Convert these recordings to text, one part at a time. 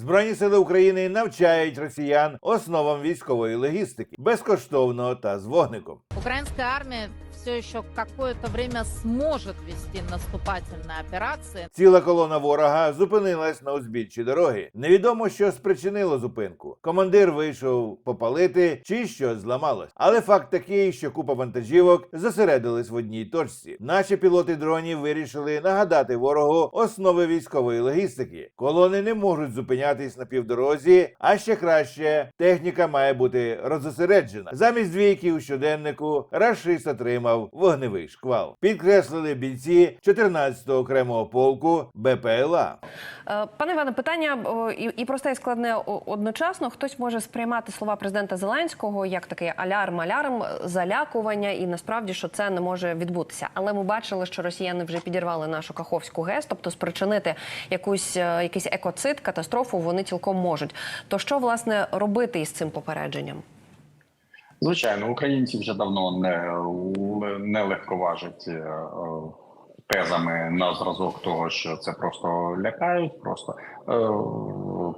Збройні сили України навчають росіян основам військової логістики безкоштовно та з вогником. Українська армия все еще какое-то время сможет вести наступательные операции. Ціла колона ворога зупинилась на узбіччі дороги. Невідомо, що спричинило зупинку. Командир вийшов попалити чи що зламалось. Але факт такий, що купа вантажівок зосередились в одній точці. Наші пілоти дронів вирішили нагадати ворогу основи військової логістики. Колони не можуть зупинятись на півдорозі, а ще краще техніка має бути розосереджена. Замість двійки у щоденнику рашист отримав вогневий шквал. Підкреслили бійці 14-го окремого полку БПЛА. Е, Пане Іване, питання і, і просте і складне одночасно. Хтось може сприймати слова президента Зеленського як такий алярм, алярм, залякування, і насправді що це не може відбутися. Але ми бачили, що росіяни вже підірвали нашу Каховську ГЕС, тобто спричинити якусь е, якийсь екоцид, катастрофу вони цілком можуть. То що власне робити із цим попередженням? Звичайно, українці вже давно не, не легковажать е, е, тезами на зразок того, що це просто лякають, просто, е,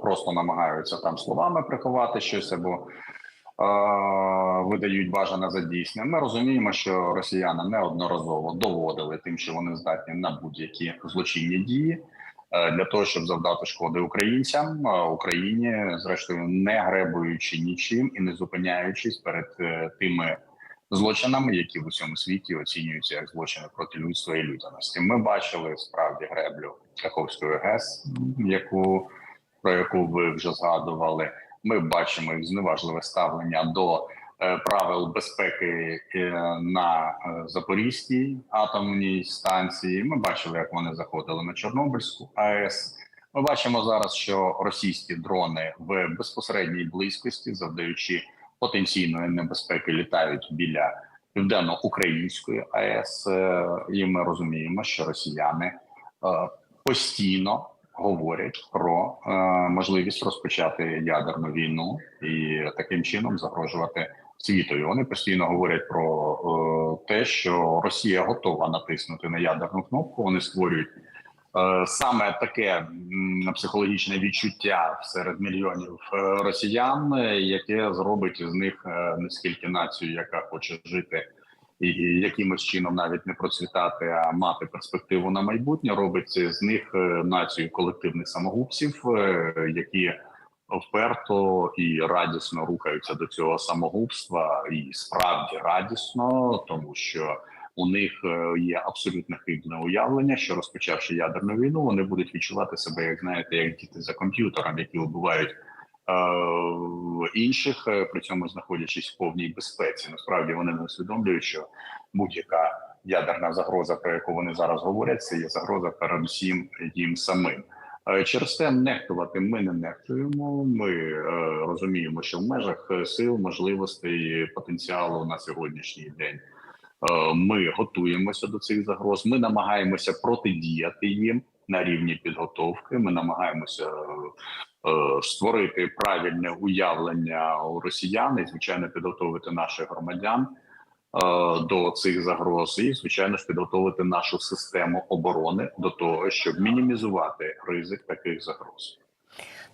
просто намагаються там словами приховати щось або видають бажане за дійсне. Ми розуміємо, що росіяни неодноразово доводили тим, що вони здатні на будь-які злочинні дії. Е, Для того щоб завдати шкоди українцям, е, Україні, зрештою, не гребуючи нічим і не зупиняючись перед е, тими злочинами, які в усьому світі оцінюються як злочини проти людства і людяності. Ми бачили справді греблю Каховської ГЕС, яку про яку ви вже згадували. Ми бачимо зневажливе ставлення до правил безпеки е, на е, Запорізькій атомній станції. Ми бачили, як вони заходили на Чорнобильську АЕС. Ми бачимо зараз, що російські дрони в безпосередній близькості, завдаючи потенційної небезпеки, літають біля південно-української АЕС. Е, І ми розуміємо, що росіяни е, постійно говорять про е, можливість розпочати ядерну війну і таким чином загрожувати світові. Вони постійно говорять про е, те, що Росія готова натиснути на ядерну кнопку. Вони створюють е, саме таке м, психологічне відчуття серед мільйонів е, росіян, яке зробить із них е, не скільки націю, яка хоче жити. І якимось чином навіть не процвітати, а мати перспективу на майбутнє, робить з них е, націю колективних самогубців, які вперто і радісно рухаються до цього самогубства, і справді радісно, тому що у них е, є абсолютно хибне уявлення, що розпочавши ядерну війну, вони будуть відчувати себе, як знаєте, як діти за комп'ютером, які вбивають е, інших, е, при цьому знаходячись в повній безпеці. Насправді вони не усвідомлюють, що будь-яка ядерна загроза, про яку вони зараз говорять, це є загроза передусім їм самим. Е, Через те нехтувати ми не нехтуємо. Ми е, розуміємо, що в межах е, сил, можливостей, потенціалу на сьогоднішній день ми готуємося до цих загроз. Ми намагаємося протидіяти їм на рівні підготовки. Ми намагаємося створити правильне уявлення у росіян і звичайно підготовити наших громадян до цих загроз, і звичайно ж підготовити нашу систему оборони до того, щоб мінімізувати ризик таких загроз.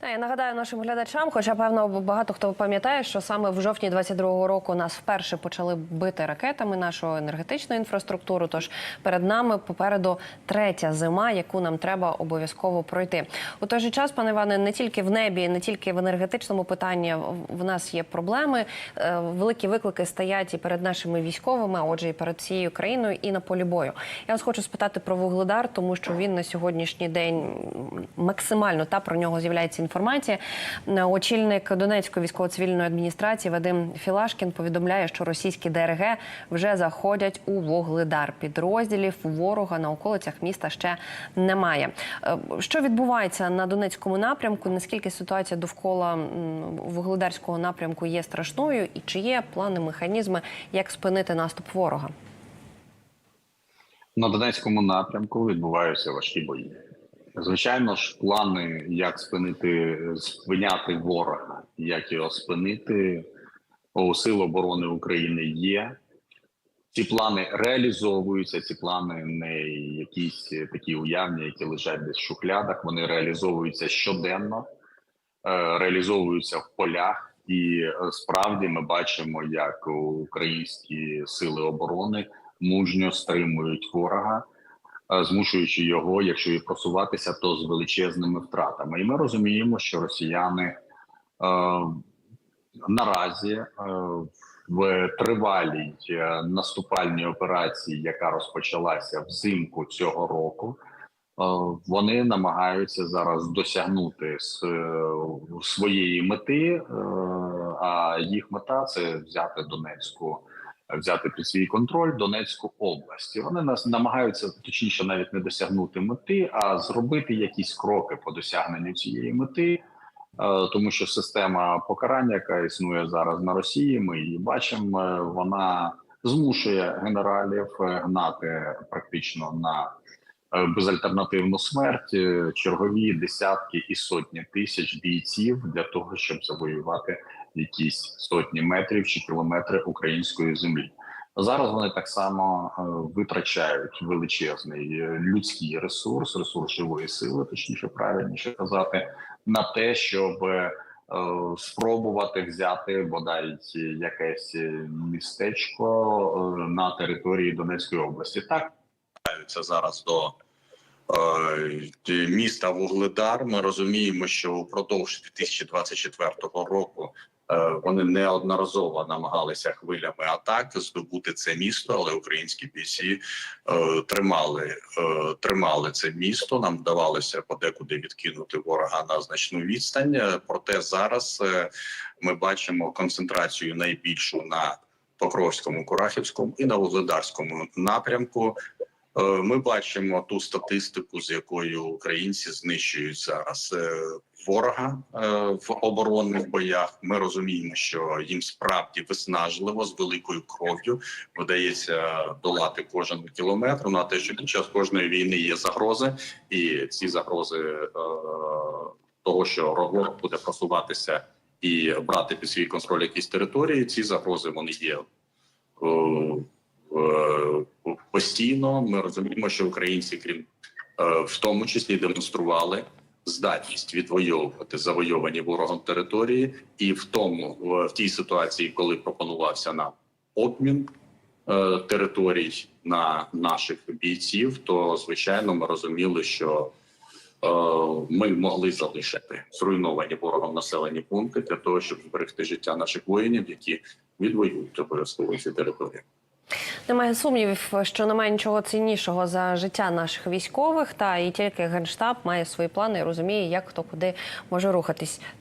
Та я нагадаю нашим глядачам, хоча певно багато хто пам'ятає, що саме в жовтні 22-го року нас вперше почали бити ракетами нашу енергетичну інфраструктуру. Тож перед нами попереду третя зима, яку нам треба обов'язково пройти. У той же час, пане Іване, не тільки в небі, не тільки в енергетичному питанні в нас є проблеми. Е, Великі виклики стоять і перед нашими військовими, а отже, і перед всією країною, і на полі бою. Я вас хочу спитати про вугледар, тому що він на сьогоднішній день максимально та про нього з'являється інформація. Е, Очільник Донецької військово-цивільної адміністрації Вадим Філашкін повідомляє, що російські ДРГ вже заходять у вугледар. Підрозділів ворога на околицях міста ще немає. Е, Що відбувається на Донецькому напрямку? Наскільки ситуація довкола вугледарського напрямку є страшною, і чи є плани, механізми, як спинити наступ ворога? На Донецькому напрямку відбуваються важкі бої. Звичайно ж, плани, як спинити спиняти ворога, як його спинити у Сил оборони України є. Ці плани реалізовуються. Ці плани не якісь такі уявні, які лежать десь в шухлядах. Вони реалізовуються щоденно. реалізовуються в полях, і е, справді ми бачимо, як українські сили оборони мужньо стримують ворога, е, змушуючи його, якщо і просуватися, то з величезними втратами. І ми розуміємо, що росіяни е, наразі е, в тривалій е, наступальній операції, яка розпочалася взимку цього року. е, Вони намагаються зараз досягнути е, своєї мети, е, а їх мета це взяти Донецьку, взяти під свій контроль Донецьку область. І Вони нас намагаються точніше навіть не досягнути мети, а зробити якісь кроки по досягненню цієї мети. Е, тому що система покарання, яка існує зараз на Росії, ми її бачимо. е, Вона змушує генералів е, гнати практично на безальтернативну смерть е, чергові десятки і сотні тисяч бійців для того, щоб завоювати якісь сотні метрів чи кілометри української землі. Зараз вони так само е, витрачають величезний е, людський ресурс, ресурс живої сили, точніше правильніше казати, на те, щоб е, спробувати взяти бодай якесь містечко е, на території Донецької області. Так повертаються зараз до е, міста Вугледар. Ми розуміємо, що упродовж 2024 року е, вони неодноразово намагалися хвилями атак здобути це місто, але українські бійці е, тримали, е, тримали це місто. Нам вдавалося подекуди відкинути ворога на значну відстань. Проте зараз е, ми бачимо концентрацію найбільшу на Покровському, Курахівському і на Вугледарському напрямку. Е, Ми бачимо ту статистику, з якою українці знищують зараз е, ворога е, в оборонних боях. Ми розуміємо, що їм справді виснажливо з великою кров'ю вдається долати кожен кілометр. На те, що під час кожної війни є загрози, і ці загрози того, що ворог буде просуватися і брати під свій контроль якісь території. Ці загрози вони є. Е, постійно ми розуміємо, що українці, крім е, в тому числі, демонстрували здатність відвоювати завойовані ворогом території, і в тому в, тій ситуації, коли пропонувався нам обмін е, територій на наших бійців, то звичайно ми розуміли, що ми могли залишити зруйновані ворогом населені пункти для того, щоб зберегти життя наших воїнів, які відвоюють обов'язково ці території. Немає сумнівів, що немає нічого ціннішого за життя наших військових, та і тільки генштаб має свої плани і розуміє, як хто куди може рухатись.